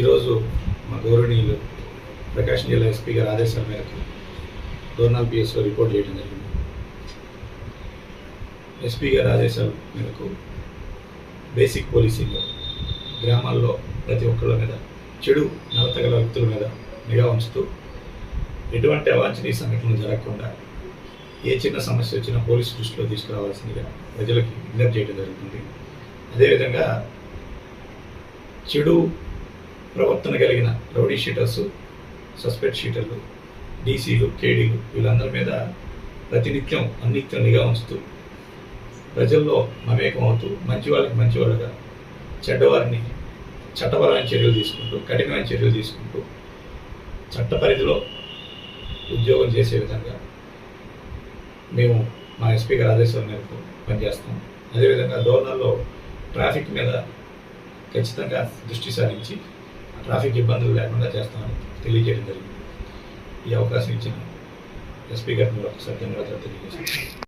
ఈరోజు మా గౌరవనీయులు ప్రకాశం జిల్లా ఎస్పీ గారి ఆదేశాల మేరకు డోర్నాల్ పిఎస్ఓ రిపోర్ట్ చేయడం జరిగింది. ఎస్పీ గారి ఆదేశాల మేరకు బేసిక్ పోలీసింగ్ గ్రామాల్లో ప్రతి ఒక్కళ్ళ మీద చెడు నలతగల వ్యక్తుల మీద నిఘా ఉంచుతూ ఎటువంటి అవాంఛనీయ సంఘటనలు జరగకుండా ఏ చిన్న సమస్య వచ్చినా పోలీసు దృష్టిలో తీసుకురావాల్సిందిగా ప్రజలకు విజ్ఞప్తి చేయడం జరుగుతుంది. అదేవిధంగా చెడు ప్రవర్తన కలిగిన రౌడీ షీటర్స్ సస్పెక్ట్ షీటర్లు డీసీలు కేడీలు వీళ్ళందరి మీద ప్రతినిత్యం అన్నిత్యం నిఘా ఉంచుతూ ప్రజల్లో మమేకం అవుతూ మంచి వాళ్ళకి మంచివాళ్ళుగా చెడ్డవారిని చట్టపరమైన చర్యలు తీసుకుంటూ కఠినమైన చర్యలు తీసుకుంటూ చట్ట పరిధిలో ఉద్యోగం చేసే విధంగా మేము మా ఎస్పీ గారి ఆదేశాల మేరకు పనిచేస్తాం. అదేవిధంగా గవర్నర్లో ట్రాఫిక్ మీద ఖచ్చితంగా దృష్టి సారించి ట్రాఫిక్ ఇబ్బందులు లేకుండా చేస్తామని తెలియజేయడం జరిగింది. ఈ అవకాశం ఇచ్చిన ఎస్పీ గారిని ఒకసారి ధన్యవాదాలు తెలియజేస్తాను